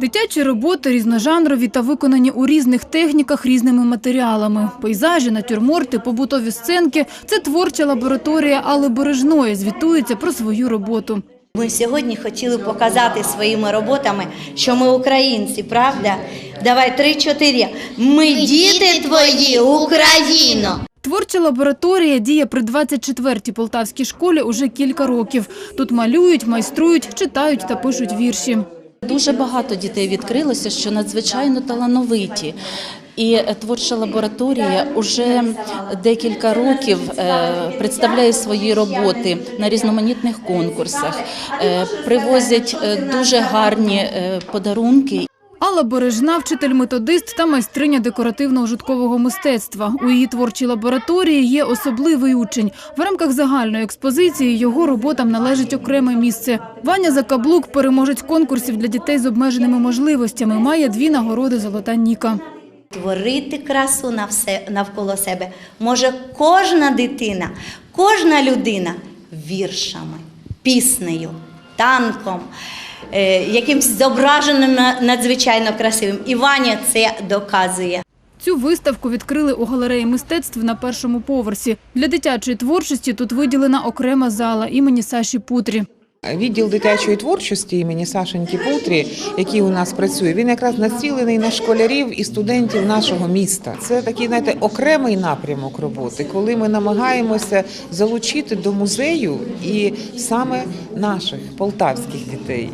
Дитячі роботи різножанрові та виконані у різних техніках різними матеріалами. Пейзажі, натюрморти, побутові сценки – це творча лабораторія Алли Бережної звітується про свою роботу. Ми сьогодні хотіли показати своїми роботами, що ми українці, правда? Давай три-чотири. Ми діти твої, Україно! Творча лабораторія діє при 24-й полтавській школі уже кілька років. Тут малюють, майструють, читають та пишуть вірші. Дуже багато дітей відкрилося, що надзвичайно талановиті. І е, творча лабораторія вже декілька років е, представляє свої роботи на різноманітних конкурсах, Е, привозять дуже гарні подарунки. Алла Бережна – вчитель-методист та майстриня декоративно-ужиткового мистецтва. У її творчій лабораторії є особливий учень. В рамках загальної експозиції його роботам належить окреме місце. Ваня Закаблук – переможець конкурсів для дітей з обмеженими можливостями. Має дві нагороди «Золота Ніка». Творити красу на все навколо себе може кожна дитина, кожна людина віршами, піснею, танком, якимсь зображеним на- надзвичайно красивим. І Ваня це доказує. Цю виставку відкрили у галереї мистецтв на першому поверсі. Для дитячої творчості тут виділена окрема зала імені Саші Путрі. Відділ дитячої творчості імені Сашеньки Путрі, який у нас працює, він якраз націлений на школярів і студентів нашого міста. Це такий, знаєте, окремий напрямок роботи, коли ми намагаємося залучити до музею і саме наших полтавських дітей.